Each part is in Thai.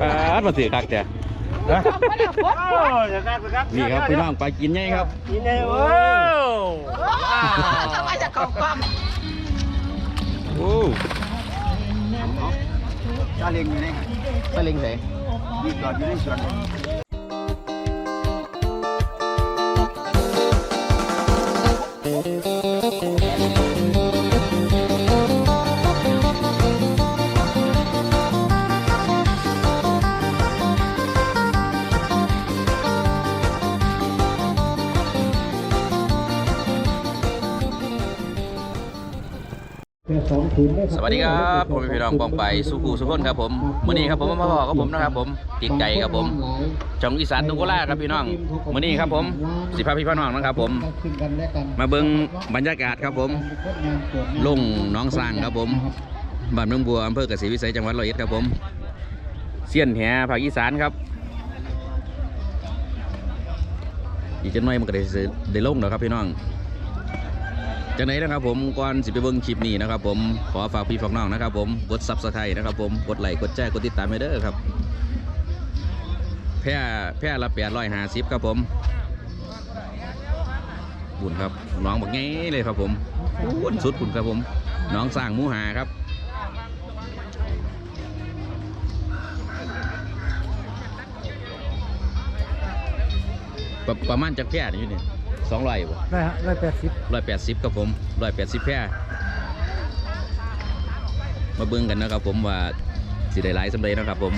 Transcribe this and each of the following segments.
ปาดมาถือคักแต่โอ้ยครับครับนี่ครับพี่น้องปลากินไงครับกินเลยโอ้ทำไมจะกล่องกล่องโอ้ซาเล้งอยู่ไหนครับตะลิงใส่มีจอดอยู่ในสวน สวัสดีครับผมพี่น้องปองไปสุขูสุขนครับผมมื้อนี้ครับผมมาบอกกับผมนะครับผมติดไก่ครับผมช่องอีสานตุงโกลาครับพี่น้องมื้อนี้ครับผมสิพาพี่พี่น้องนะครับผม มาเบิ่งบรรยากาศครับผมลงน้องสร้างครับผมบ้านเมืองบัวอำเภอกเกษตรวิสัยจังหวัดร้อยเอ็ดครับผมเสี้ยนแหภาคอีสานครับอีกจะน้อยมันก็ได้สิได้ลงแล้วครับพี่น้อง จากไหนนะครับผมก่อนสิไปเบิ่งคลิปนี้นะครับผมขอฝากพี่ฝากน้องนะครับผมกดซับสไครต์นะครับผมกดไลค์กดแชร์กดติดตามไปเด้อครับแพร่แพร่ละแปดร้อยห้าสิบครับผมบุญครับน้องบอกไงเลยครับผมบุญสุดบุญครับผม น้องสร้างมูหาครับประมาณจากแพร่อยู่นี่ย สองร้อยบ่ได้ฮะได้แปดสิบร้อยแปดสิบครับผมร้อยแปดสิบแพร่มาเบิ่งกันนะครับผมว่าสิได้หลายสำเร็จนาะครับผม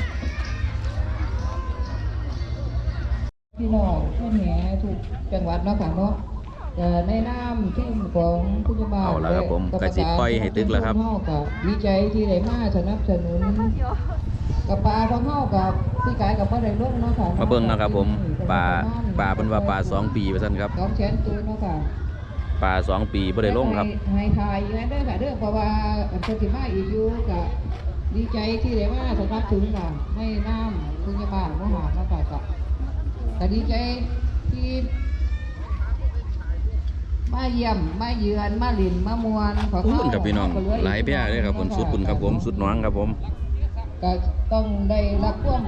พี่น้องช่วยแหนทุกจังหวัดเนาะค่ะเนาะแต่ในน้ำที่ของผู้จะมาเอาละครับผมกระสิปล่อยให้ตึกแล้วครับเฮากับดีใจที่ได้มาสนับสนุน กับปลาของเฮากับพี่กายกับพ่อได้ร่วมเนาะค่ะมาเบิ่งนะครับผมปลาปลาเป็นว่าปลาสองปีว่าซั่นครับสองแสนตัวเนาะค่ะปลาสองปีบ่ได้ลงครับให้ทายอยู่นั่นเด้อค่ะเด้อเพราะว่าอันเพิ่นสิมาอีกอยู่ก็ดีใจที่ได้มาสนับสนุนค่ะให้น้ำคุณยาบาลมหาเนาะค่ะก็ก็ดีใจที่มาเยี่ยมมาเยือนมาลินมามวนขอขอบคุณครับพี่น้องหลายแพร่เลยครับผมสุดคุณครับผมสุดน้องครับผม ก็ต้องได้รับความ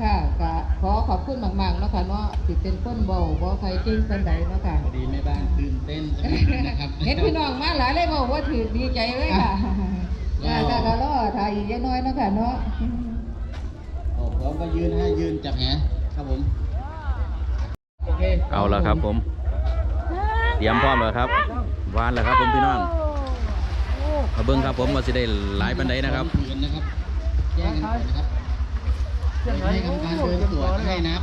ค่ะก็ขอขอบคุณมากๆเนาะค่ะเนาะที่เป็นคนเบาบ่ใครจริงปานใดเนาะค่ะดีแม่บ้านตื่นเต้นนะครับเห็นพี่น้องมาหลายเลยบอกว่าถือดีใจเลยค่ะค่ะก็ก็รอถ่ายอีกเยอะน้อยเนาะค่ะเนาะโอ้พร้อมก็ยืนให้ยืนจับแหครับผมโอเคเอาละครับผมเตรียมพร้อมแล้วครับวานแล้วครับผมพี่น้อง มาเบิ่งครับผมว่าสิได้หลายปานใดนะครับเงินนะครับแจ้งกันก่อนนะครับให้กรรมการเดินตรวจให้นับ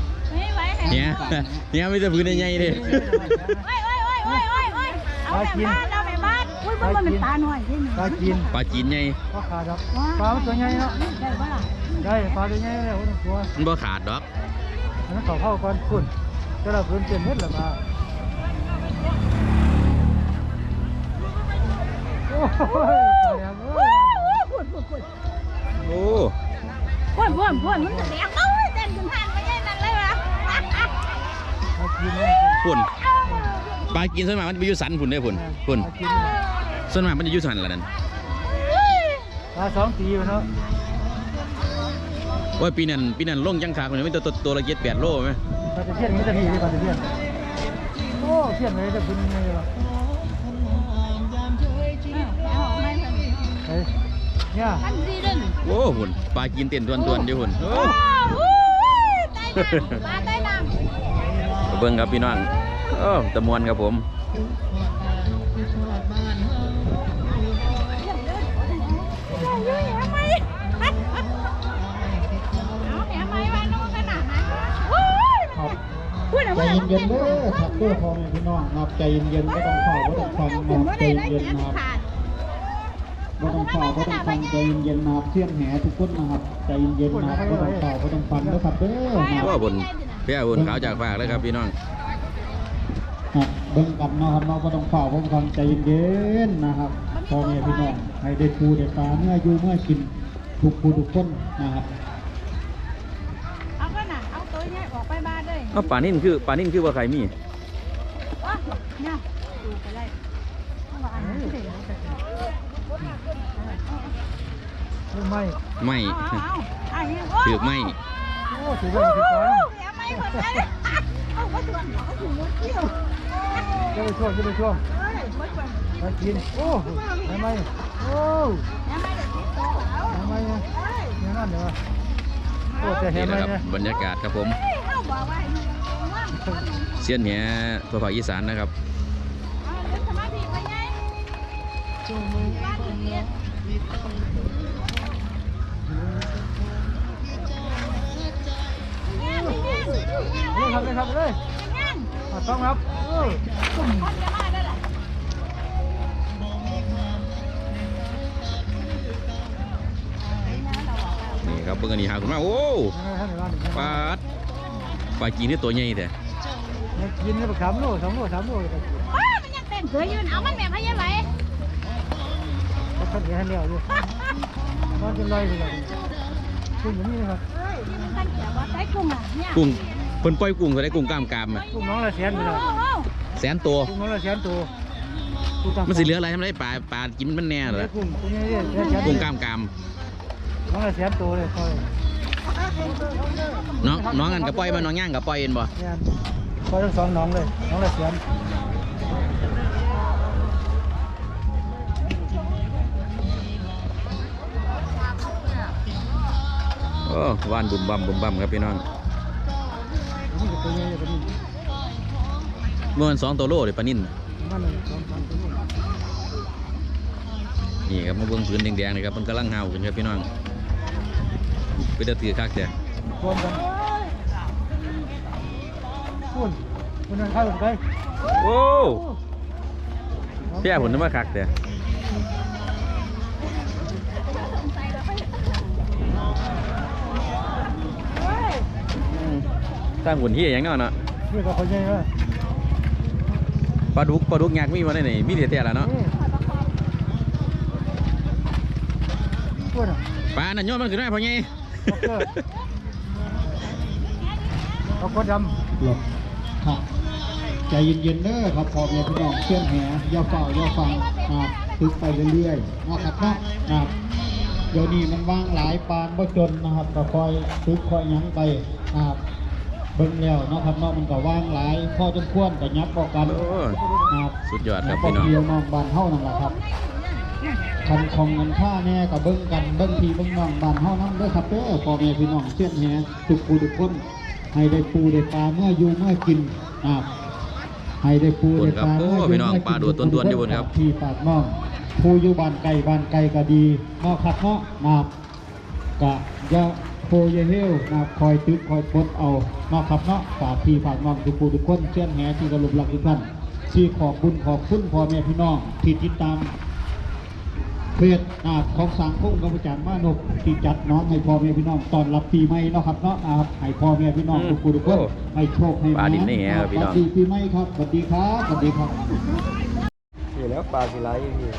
เนี่ยเนี่ยไม่จะพื้นใหญ่ๆเลยเอาแม่บ้านเอาแม่บ้านอุ้ยมันมันเป็นตาหน่อยที่หนึ่งปลากินปลาจีนใหญ่ปลาขาดครับปลาตัวใหญ่เนาะได้ปะล่ะได้ปลาตัวใหญ่เลยโอ้โหตัวมันบ่ขาดดอกอันนั้นเขาเข้าก่อนคุณก็เราพื้นเต็มเม็ดแล้วมา โอ้ยตายแล้วเอ้ยพูดพูดพูดโอ้พูดพูดพูดมันแสดงเอ้ยเต้นขึ้นทางไปยัยนั่นเลยวะพ่นปลากินส่วนมากมันจะไปอยู่สันพุ่นเด้อพุ่นพุ่นปลากินส่วนมากมันจะอยู่สันละนั่นปลาสองปีเนาะโอ้ยปีนั้นปีนั้นลงจังคาคนนี้มันตัวตัวตัวละเจ็ดแปดโลไหมปลาตะเพียนนี่ตะพีนี่ปลาตะเพียนโอ้เพียนเลยจะคุณยังไงวะ เนี่ยท่านดีดึงโอ้หุ่นปลากินเต้นตวนตวนๆเดี๋ยวหุ่นโอ้โอ้ยใต้น้ำปลาใต้น้ำเบิ่งครับพี่น้องโอ้ตะมวนครับผมเอาแหมไม้บ้านน้องขนาดนั้นโอ้ยครับพูดนะใจว่าเย็นๆเด้อขับเด้อพอแม่พี่น้องนับใจเย็นๆไม่ต้องเฝ้าไม่ต้องฟังถึงนับว่าใจได้ได้เย็นแค่ๆนะครับ ขาดไม่ต้องเฝ้าไม่ต้องฟังใจเย็นๆนะครับเที่ยงแหทุกคนนะครับใจเย็นๆนะครับไม่ต้องเฝ้าไม่ต้องฟังนะครับเด้อนะคโอ้รับ บนเพี่อาบนขาวจากฝากเลยครับพี่น้อง ครับเบิ่งกันนะครับเนาะไม่ต้องเฝ้าไม่ต้องฟังใจเย็นๆนะครับพอแม่พี่น้องให้ได้ปูได้ปลาเมื่ออยู่เมื่อกินทุกผู้ทุกคนนะครับเอาก็น่ะเอาตัวนี้ออกไปบ้านเลยเอ้าปลานิ่นคือปลานิ่นคือว่าใครมี วะเนี่ยดูไปเลยเอาว่าอันนี้เสร็จแล้ว ไม่ไม่เอาเอาเอาอย่างนี้ถือไม่โอ้ถือว่าถือก้อนเดี๋ยวไม่คนนั้นเอาก็ชวนเขาถึงรถเที่ยวจะไปช่วงจะไปช่วงเฮ้ยไม่ชวนไปกินโอ้ทำไมโอ้ยังไม่ได้ติดต่อเขาทำไมเนี่ยเนี่ยนั่นเดี๋ยวโอ้แต่เห็นี่นแหไหมละครับเนี่ยบรรยากาศครับผมเฮ้ยเขาบอกว่าว่าเอาเสี้ยนแหตัวภาคอีสานนะครับ ง่แง่เลยครับเลยครับเลยแง่อะต้องครับเออคนจะมาได้แหละนี่ครับเพิ่งอันนี้หาคุณมาโอ้ยังไงท่านในร้านนี่ปลาดปลาจีนนี่ตัวใหญ่แต่เนี่ยกินเนี่ยสามโลสามโลสามโลเลยครับว้ามันยังเต้นเสือยืนเอามันแม่พะยะไหลเขาขัดแย้งเดียวอยู่นอนจนลอยไปเลยคุณอย่างนี้ครับ กุ้งเพิ่นปล่อยกุ้งตัวได้กุ้งกล้ามกรามอะลูกน้องละแสนไปโอ้เลยโหแสนตัว ลูกน้องละแสนตัวมันสิเหลืออะไรทำไรปลาปลากินมันแน่เหรอกุ้งกุ้งนี่เนี่ยแสนกุ้งกล้ามกรามน้องละแสนตัวเลยคอยน้องน้องอันกับปล่อยมาน้องย่างกับปล่อยเอ็นบ่เนี่ยคอยทั้งสองน้องเลยน้องละแสน โอ้ว่านบุ่มบั่มบุ่มบั่มครับพี่น้องนี่ก็ตัวใหญ่กว่านี้เมื่อวันสองตัวโลเลยปลานิ่นมันเลยสองสามตัวนี่ครับมาเบิ่งพื้นแดงๆนี่ครับมันกำลังเห่าขึ้นครับพี่น้องไปเดือดถือคักแต่รวมกันคุณคุณนั่งข้าวหรือไงโอ้เพี่ยผมนึกว่าคักแต่ส ร้างหุ่นที่อย่างนั้นเนาะนี่ก็คนใหญ่เลยปลาดุกปลาดุกยากมีมาได้ไหนมีแต่แต่ละเนาะนี่คุณอะปลานั่นยอมันขึ้นได้พราะไงเอาคดำหลบครับใจเย็นๆเด้อครับพอแม่พี่น้องเชื่อมแหย่าเฝ้าย่าฟังครับตึกไปเรื่อยๆนะครับนะครับเดี๋ยวนี้มันว่างหลายปานบ่จนนะครับก็คอยตึกคอยยั้งไปครับ เบิ่งแล้วเนาะครับเนาะมันก็ว่างหลายพอจนควรก็ยับออกกันโอ้นะครับสุดยอดครับแล้วพี่น้อง เดียวน้องบ้านเฮานั่นแหละครับคันของเงินค่าแน่ก็เบิ่งกันเบิ่งพี่เบิ่งน้องบ้านเฮานํเด้อครับเด้อพ่อแม่พี่น้องเชื่อมแหทุกผู้ทุกคนให้ได้ปูได้ปลาเมื่ออยู่เมื่อกินนะครับให้ได้ปูได้ปลาโอ้เมื่ออยู่พี่น้องเมื่อกิปลาโดดต้นๆอยู่บนครับที่ปากน้องผู้อยู่บ้านไกลบ้านไกลก็ดีเนาะครับเนาะนะครับกะอยา โพอยาเฮลนะครับคอยตึกคอยปลดเอาเนาะครับเนาะฝากพี่ฝากน้องทุกผู้ทุกคนเชื่อมแหที่กระลุกหลักทุกท่านที่ขอบคุณขอบคุณพ่อแม่พี่น้องที่ติดตามเพจอาของสังคมกรรมการมานกที่จัดน้องให้พ่อแม่พี่น้องตอนรับปีใหม่เนาะครับเนาะนะครับให้พ่อแม่พี่น้องอืมทุกคนทุกคนโอ้ให้โชคให้ปลาดิบนี่ไงครับพี่น้องสวัสดีปีใหม่ครับสวัสดีครับสวัสดีครับอยู่แล้วปลาสีไหลอยู่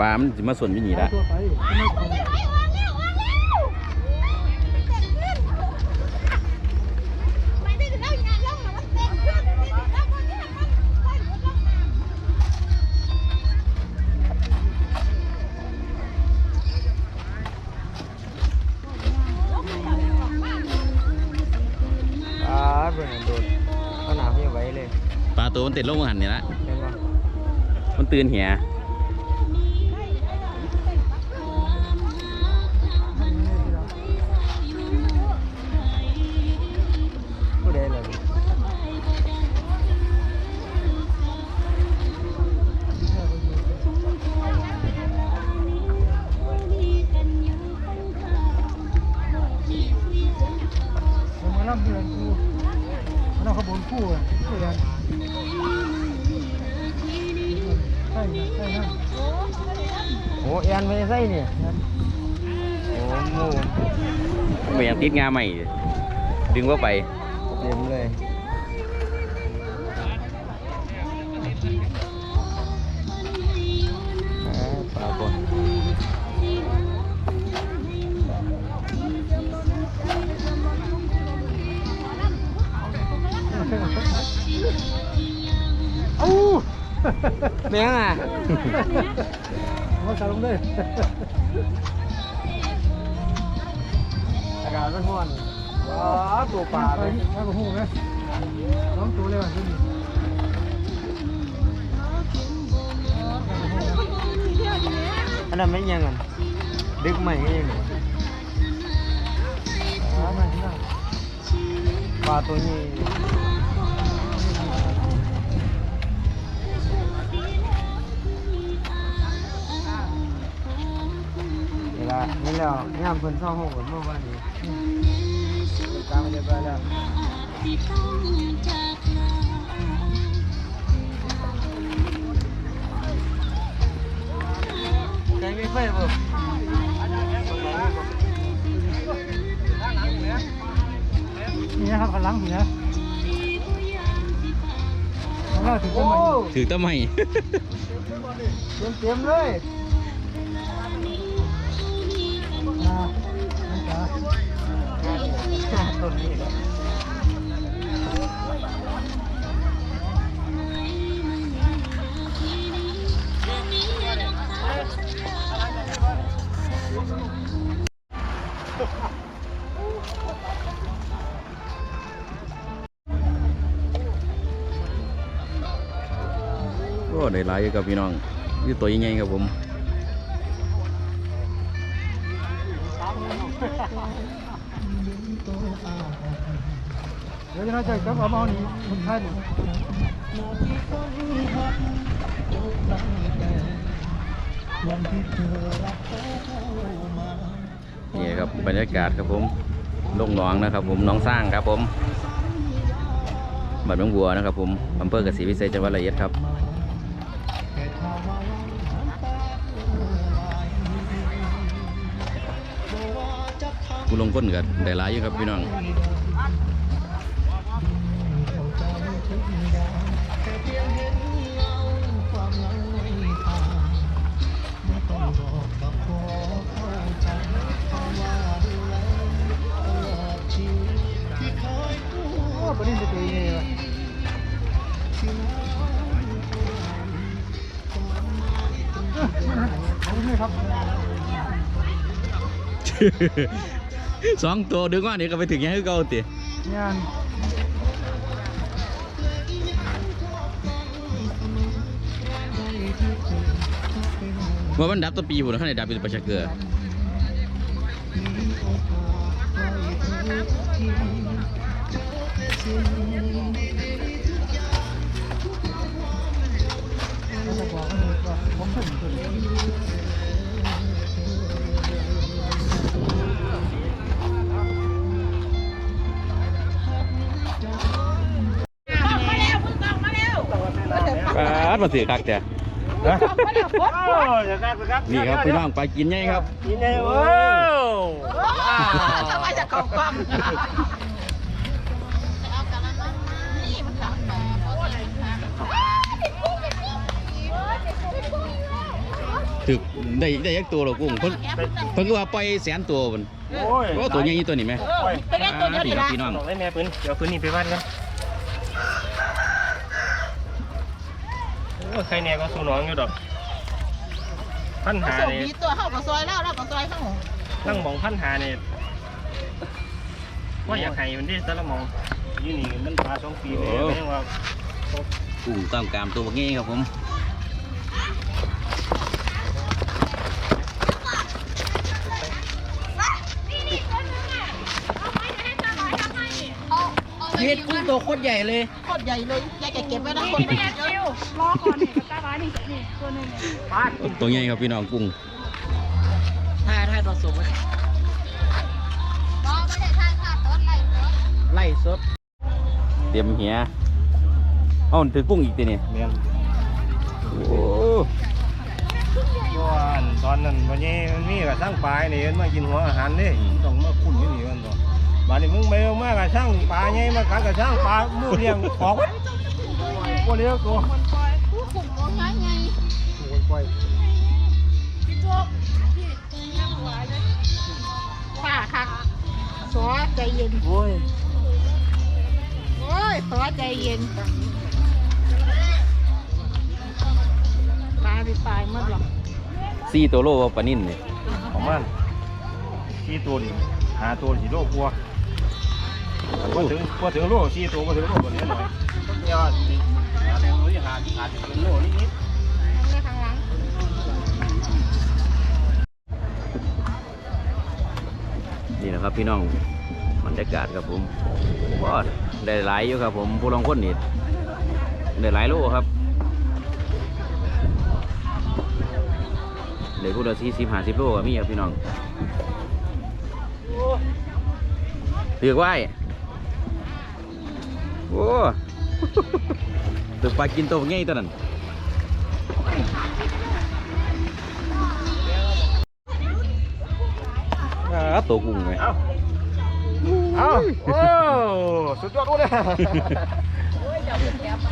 ปลามันสิมาส่วนวินี่ละตัวไปไม่คนไปวาง ตัวมันติดลงมาหันนี่ละเห็นปะมันตื่นเหีย โอ้แอนไม่ใช่เนี่ยโอ้หมูไม่อยากติดงาใหม่ดึงว่าไป เต็มเลย อู้เมียงอะมาสาลงเลยากาศมันร้อนว้าตัวปลาเลย ไม่ก็หูไหมน้องตัวเลยว่ะที่นี่อันนั้นไม่ยังกันดึกใต้นนี้ครับโอ้ได้หลายอยู่ครับพี่น้องนี่ตัวใหญ่ๆครับผม เดี๋ยวจะน่าจะกับเอาเมานี่คนไทยหมดนี่ครับบรรยากาศครับผมลงหนองนะครับผมน้องสร้างครับผมบ้านหนองบัวนะครับผมอำเภอกษีวิเศษจังหวัดระยองครับผู้ลงก้นกันได้หลายอยู่ครับพี่น้อง โอ้ตัวนี้จะตัวยังไงวะเอาเลยครับสองตัวดึงว่านี่ก็ไปถึงยังคือเก่าติงานว่ามันดับตัวปีผมนะข้างในดับเป็นประชาเกลือ ปาดมาถือคักแต่มาแล้วพดโอ้ยจะครับครับนี่ครับพี่น้องไปกินไงครับนี่ไงว้าวทำไมจะเข้ากล้อง ถึกได้ได้ยักตัวหรอกุ้งเพิ่นเพิ่นก็ว่าปล่อยแสนตัวมันโอ้ยโอ้ตัวใหญ่ตัวนี้ไหมไปเล่นตัวเดียวดีครัละบพี่น้องบอกได้แม่ปืนเดี๋ยวปืนนี่ไปบ้านกันโอ้ยใครเนี่ยก็สู้น้องอยู่ดอกพันหาส่งเนี่ยผีตัวเข้ากับซอยแล้วแล้วกับซอยเข้านั่งมองพันหาเนี่ยว่าอยากให้มันได้แต่ละมองอยี่นี่มันปลาสองปีเลยไม่ยังว่ากุ้งตามกามตัวบักงี้ครับผม เฮ็ดกุ้ง ตัวโคตรใหญ่เลย โคตรใหญ่เลยยายแกเก็บไว้นะคนไม่เยอะรอก่อนนี่ตาบ้านนี่นี่ตัวนึงเนี่ยตัวใหญ่ครับพี่น้องกุ้งถ่ายถ่ายตอนสมไล่สด เตรียมเหียเอ้าถือกุ้งอีกตีนี่เมียนโอ้ว่าอันตอนนั้นวันนี้มันมีกับสร้างปลาเนี่ยมันมากินหัวอาหารนี่ต้องมาคุ้นอยู่นี่มันบอก บานนี้มึงไปเอามากับสร้างปลาไงมากัดกับสร้างปลาหมูเลี้ยงของก็เลี้ยงตัวผู้คุมของย้ายไงโอ้ยปล่อยพี่โจ๊กพี่นั่งหัวเลยฝ่าคักสอใจเย็นโอ้ยโอ้ยสอใจเย็นตายไปตายหมดหรอกสี่ตัวโลปลานิ่นเนี่ยของมันที่ตัวนี่หาตัวสี่โลกลัว พอถึงพอถึงโลสี่ตัวพอถึงโลตัวนี้หน่อยเดี๋ยวหาตัวนี้หาหาถึงโลนิดนิดในข้างหลังนี่นะครับพี่น้องบรรยากาศครับผมว้าได้หลายอยู่ครับผมผู้ลองคนนี่ได้หลายโลครับเหลือผู้ละสี่สิบห้าสิบโลก็มีครับพี่น้องถือไว้ โอ้ตึกปลากินตัวง่ายตัวนั้นอ่าตัวกุ้งไงเอาเอาโอ้สุดยอดเลย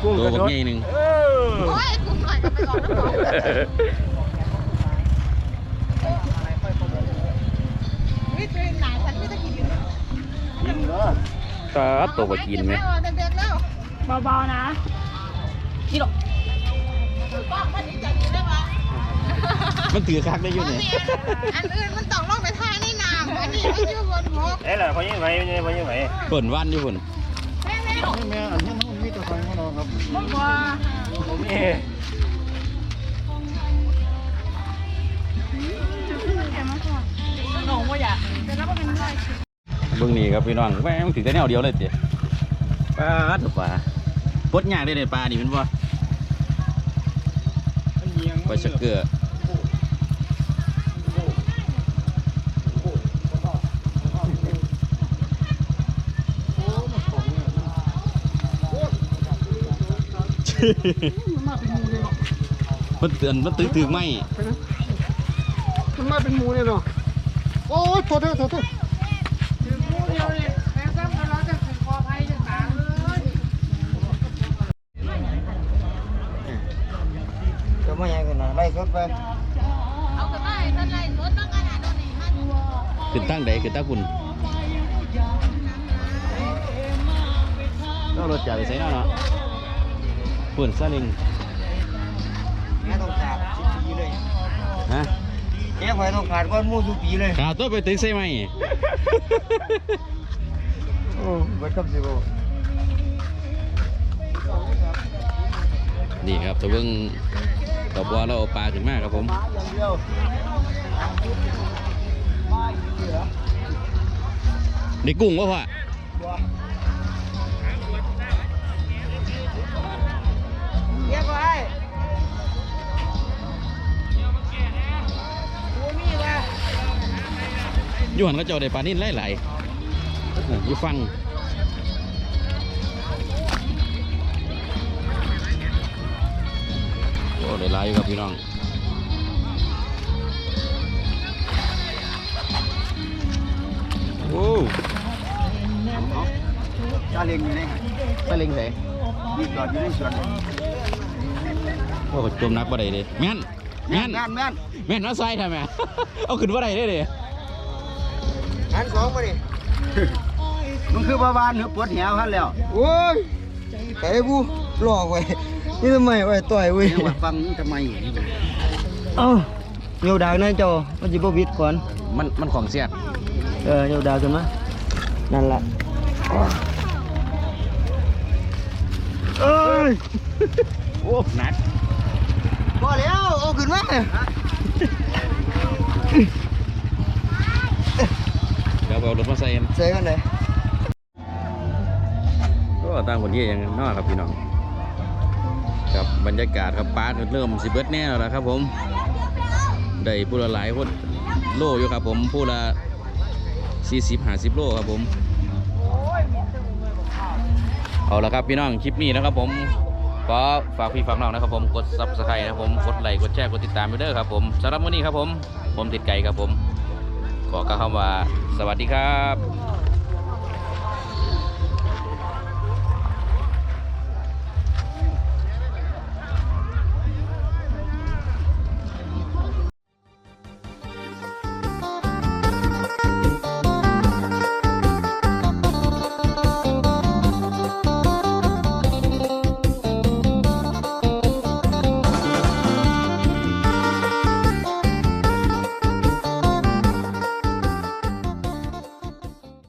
กุ้งตัวกระบักโดดใหญ่หนึ่งเออโอ้ยกูหน่อยก็ไปก่อนแล้ววิทย์ไหนฉันไม่ได้กินอยู่กินเนาะตาตัวก็กินไหม เด็กๆแล้วเบาๆนะกิโลป้องมันนี่จะดีได้ปะมันถือคักได้อยู่เนี่ยอันอื่นมันต้องลงไปท่าในน้ำอันนี้มันอยู่บนบกเอ้ยล่ะพอยังไงพอยังไงเปิ่นวันอยู่พุ่นแม่แม่แม่อันนี้มันมีตัวไฟของเราครับว่าผมนี่หนูว่าอยากแต่แล้วก็เป็นไรเบิ่งนี่ครับพี่น้องแม่งถือแต่แนวเดียวเลยเจ๊ปลาถูกปลา ปลดยากได้เลยปลานี่มันว่าปลาชักเกลือมันเตือนมันตึกถึงไหมมันมาเป็นหมูเนี่ยเนาะโอ้ยโทษเถอะโทษเถอะ ไม่ยังกันนะไล่สดไปเอาแต่ว่าท่านไรรถต้องขนาดนี้มันขึ้นตั้งใดขึ้นตั้งคุณเรารถจ่ายไปใส่เนาะเนาะปุ่นซาเลิงแม่ต้องขาดสิบปีเลยฮะแกไฟต้องขาดก้อนมูสุปีเลยขาตัวไปถึงใส่ไหมโอ้เบิดกับสิบนี่ครับตะเบิ้ง ตะบัวเราเอาปลาขึ้นมากครับผมอย่กุ้งวะพ่อเรียกไว้อยู่หันก็เจ้าได้ปลานิ่นหลายๆเอออยู่ฟัง ได้หลายอยู่ครับพี่น้องโอ้ซาเล้งอยู่ไหนตะเล็งใส่นี่จอดอยู่ในสวนโอ้จมนักบ่ได้เด้แม่นแม่นแม่นแม่นแม่นมาใส่ทำไมเอาขึ้นบ่ได้เด้เด้หันสองมาดิมันคือบาบานหรือปวดแหวฮันแล้วโอ้ยไอ้กูหลอกไว้ นี่ทำไมไว้ต่อยเว้ยยังว่าฟังทำไมเอ้าเงียวดาวนั่นเจ้ามันจะบ่วิดก่อนมันมันของเสียดเออเงียวดาวขึ้นมานั่นล่ะเอ้ยโอ้หนักพอแล้วเอาขึ้นมาเดี๋ยวเอารถมาใส่กันใส่กันเลยก็ต่างคนที่ยังนอกครับพี่น้อง ครับบรรยากาศครับปลาก็เริ่มสิเบิดแน่แล้วนะครับผมได้ผู้ละหลายคนโลอยู่ครับผมผู้ละ40 50โลครับผมเอาละครับพี่น้องคลิปนี้นะครับผมขอฝากพี่ฝากน้องนะครับผมกด subscribe นะครับผมกดไลค์กดแชร์กดติดตามไปเด้อครับผมสำหรับวันนี้ครับผมผมติดไก่ครับผมขอกล่าวคำว่าสวัสดีครับ